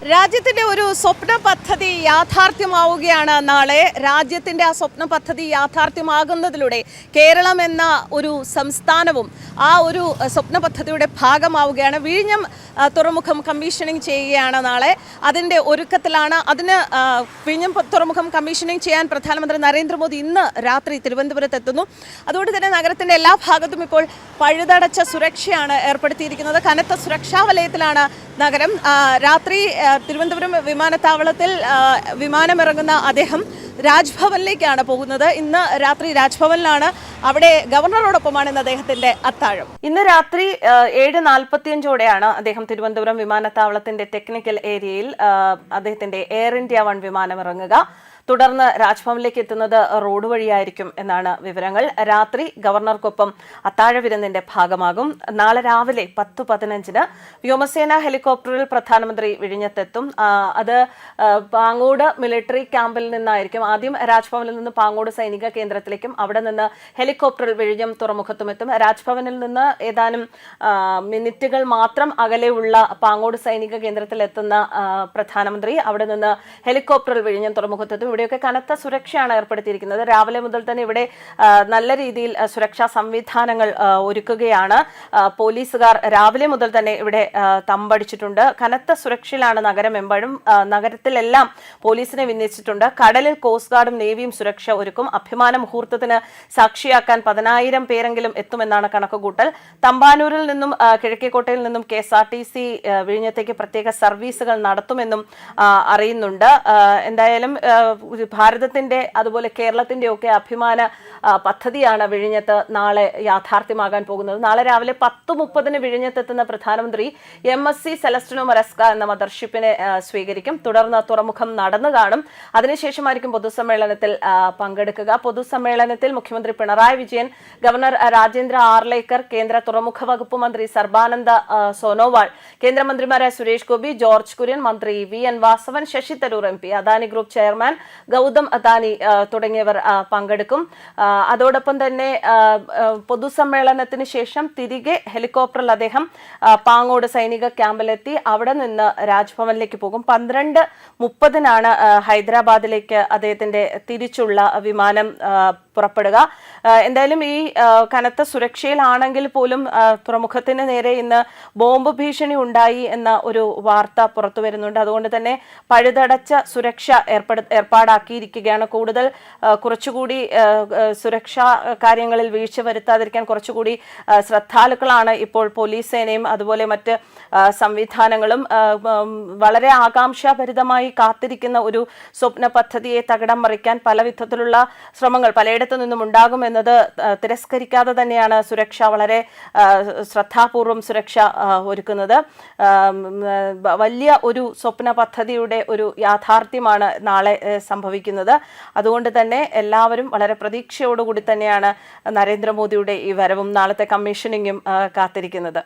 രാജ്യത്തിന്റെ ഒരു സ്വപ്ന പദ്ധതി യാഥാർത്ഥ്യമാവുകയാണ് നാളെ. രാജ്യത്തിന്റെ ആ സ്വപ്ന പദ്ധതി യാഥാർത്ഥ്യമാകുന്നതിലൂടെ കേരളം എന്ന ഒരു സംസ്ഥാനവും ആ ഒരു സ്വപ്ന പദ്ധതിയുടെ ഭാഗമാവുകയാണ്. വിഴിഞ്ഞം തുറമുഖം കമ്മീഷനിങ് ചെയ്യുകയാണ് നാളെ. അതിന്റെ ഒരുക്കത്തിലാണ്. അതിന് വിഴിഞ്ഞം തുറമുഖം കമ്മീഷനിങ് ചെയ്യാൻ പ്രധാനമന്ത്രി നരേന്ദ്രമോദി ഇന്ന് രാത്രി തിരുവനന്തപുരത്ത് എത്തുന്നു. അതുകൊണ്ട് തന്നെ നഗരത്തിന്റെ എല്ലാ ഭാഗത്തും ഇപ്പോൾ പഴുതടച്ച സുരക്ഷയാണ് ഏർപ്പെടുത്തിയിരിക്കുന്നത്. കനത്ത സുരക്ഷാ വലയത്തിലാണ് നഗരം. രാത്രി തിരുവനന്തപുരം വിമാനത്താവളത്തിൽ വിമാനമിറങ്ങുന്ന അദ്ദേഹം രാജ്ഭവനിലേക്കാണ് പോകുന്നത്. ഇന്ന് രാത്രി രാജ്ഭവനിലാണ്. അവിടെ ഗവർണറോടൊപ്പമാണ് ഇന്ന് അദ്ദേഹത്തിന്റെ അത്താഴം. ഇന്ന് രാത്രി ഏഴ് നാൽപ്പത്തിയഞ്ചോടെയാണ് അദ്ദേഹം തിരുവനന്തപുരം വിമാനത്താവളത്തിന്റെ ടെക്നിക്കൽ ഏരിയയിൽ അദ്ദേഹത്തിന്റെ എയർ ഇന്ത്യ വൺ വിമാനം ഇറങ്ങുക. തുടർന്ന് രാജ്ഭവനിലേക്ക് എത്തുന്നത് റോഡ് വഴിയായിരിക്കും എന്നാണ് വിവരങ്ങൾ. രാത്രി ഗവർണർക്കൊപ്പം അത്താഴ വിരുന്നിന്റെ ഭാഗമാകും. നാളെ രാവിലെ പത്ത് പതിനഞ്ചിന് വ്യോമസേന ഹെലികോപ്റ്ററിൽ പ്രധാനമന്ത്രി വിഴിഞ്ഞത്തെത്തും. അത് പാങ്ങോട് മിലിറ്ററി ക്യാമ്പിൽ നിന്നായിരിക്കും. ആദ്യം രാജ്ഭവനിൽ നിന്ന് പാങ്ങോട് സൈനിക കേന്ദ്രത്തിലേക്കും അവിടെ നിന്ന് ഹെലികോപ്റ്ററിൽ വിഴിഞ്ഞം തുറമുഖത്തും എത്തും രാജ്ഭവനിൽ നിന്ന് ഏതാനും മിനിറ്റുകൾ മാത്രം അകലെയുള്ള പാങ്ങോട് സൈനിക കേന്ദ്രത്തിൽ എത്തുന്ന പ്രധാനമന്ത്രി അവിടെ നിന്ന് ഹെലികോപ്റ്ററിൽ വിഴിഞ്ഞം തുറമുഖത്തെത്തും. ഇവിടെയൊക്കെ കനത്ത സുരക്ഷയാണ് ഏർപ്പെടുത്തിയിരിക്കുന്നത്. രാവിലെ മുതൽ തന്നെ ഇവിടെ നല്ല രീതിയിൽ സുരക്ഷാ സംവിധാനങ്ങൾ ഒരുക്കുകയാണ്. പോലീസുകാർ രാവിലെ മുതൽ തന്നെ ഇവിടെ തമ്പടിച്ചിട്ടുണ്ട്. കനത്ത സുരക്ഷയിലാണ് നഗരമെമ്പാടും ആ, നഗരത്തിലെല്ലാം പോലീസിനെ വിന്യസിച്ചിട്ടുണ്ട്. കടലിൽ കോസ്റ്റ് ഗാർഡും നേവിയും സുരക്ഷ ഒരുക്കും. അഭിമാന മുഹൂർത്തത്തിന് സാക്ഷിയാക്കാൻ പതിനായിരം പേരെങ്കിലും എത്തുമെന്നാണ് കണക്കുകൂട്ടൽ. തമ്പാനൂരിൽ നിന്നും കിഴക്കേക്കോട്ടയിൽ നിന്നും K S R T C വിഴിഞ്ഞത്തേക്ക് പ്രത്യേക സർവീസുകൾ നടത്തുമെന്നും അറിയുന്നുണ്ട്. എന്തായാലും ഭാരതത്തിന്റെ അതുപോലെ കേരളത്തിന്റെ ഒക്കെ അഭിമാന പദ്ധതിയാണ് വിഴിഞ്ഞത്ത് നാളെ യാഥാർത്ഥ്യമാകാൻ പോകുന്നത്. നാളെ രാവിലെ പത്ത് മുപ്പതിന് വിഴിഞ്ഞത്തെത്തുന്ന പ്രധാനമന്ത്രി M S C Celestino Maresca എന്ന മദർഷിപ്പിനെ സ്വീകരിക്കും. തുടർന്ന് തുറമുഖം നടന്നു കാണും. അതിനുശേഷമായിരിക്കും പൊതുസമ്മേളനത്തിൽ പങ്കെടുക്കുക. പൊതുസമ്മേളനത്തിൽ മുഖ്യമന്ത്രി പിണറായി വിജയൻ ഗവർണർ രാജേന്ദ്ര ആർലേക്കർ കേന്ദ്ര തുറമുഖ വകുപ്പ് മന്ത്രി സർബാനന്ദ സോനോവാൾ കേന്ദ്രമന്ത്രിമാരായ സുരേഷ് ഗോപി ജോർജ് കുര്യൻ മന്ത്രി V N Vasavan Shashi Tharoor M P Adani group chairman Gautam Adani തുടങ്ങിയവർ പങ്കെടുക്കും. അതോടൊപ്പം തന്നെ പൊതുസമ്മേളനത്തിന് ശേഷം തിരികെ ഹെലികോപ്റ്ററിൽ അദ്ദേഹം പാങ്ങോട് സൈനിക ക്യാമ്പിലെത്തി. അവിടെ നിന്ന് രാജ്ഭവനിലേക്ക് പോകും. പന്ത്രണ്ട് മുപ്പതിനാണ് ഹൈദരാബാദിലേക്ക് അദ്ദേഹത്തിന്റെ തിരിച്ചുള്ള വിമാനം പുറപ്പെടുക. എന്തായാലും ഈ കനത്ത സുരക്ഷയിലാണെങ്കിൽ പോലും തുറമുഖത്തിന് നേരെ ഇന്ന് ബോംബ് ഭീഷണി ഉണ്ടായി എന്ന ഒരു വാർത്ത പുറത്തു വരുന്നുണ്ട്. അതുകൊണ്ട് തന്നെ പഴുതടച്ച സുരക്ഷ ഏർപ്പെടു ഏർപ്പാടാക്കിയിരിക്കുകയാണ് കൂടുതൽ കുറച്ചുകൂടി സുരക്ഷാ കാര്യങ്ങളിൽ വീഴ്ച വരുത്താതിരിക്കാൻ കുറച്ചുകൂടി ശ്രദ്ധാലുക്കളാണ് ഇപ്പോൾ പോലീസ് സേനയും അതുപോലെ മറ്റ് സംവിധാനങ്ങളും. വളരെ ആകാംക്ഷാഭരിതമായി കാത്തിരിക്കുന്ന ഒരു സ്വപ്ന പദ്ധതിയെ തകിടം മറിക്കാൻ പല വിധത്തിലുള്ള ശ്രമങ്ങൾ പലയിടത്തു നിന്നും ഉണ്ടാകുമെന്നത് തിരസ്കരിക്കാതെ തന്നെയാണ് സുരക്ഷ വളരെ ശ്രദ്ധാപൂർവം സുരക്ഷ ഒരുക്കുന്നത്. വലിയ ഒരു സ്വപ്ന പദ്ധതിയുടെ ഒരു യാഥാർത്ഥ്യമാണ് നാളെ സംഭവിക്കുന്നത്. അതുകൊണ്ട് തന്നെ എല്ലാവരും വളരെ പ്രതീക്ഷയോടുകൂടി തന്നെയാണ് നരേന്ദ്രമോദിയുടെ ഈ വരവും നാളത്തെ കമ്മീഷനിങ്ങും കാത്തിരിക്കുന്നത്.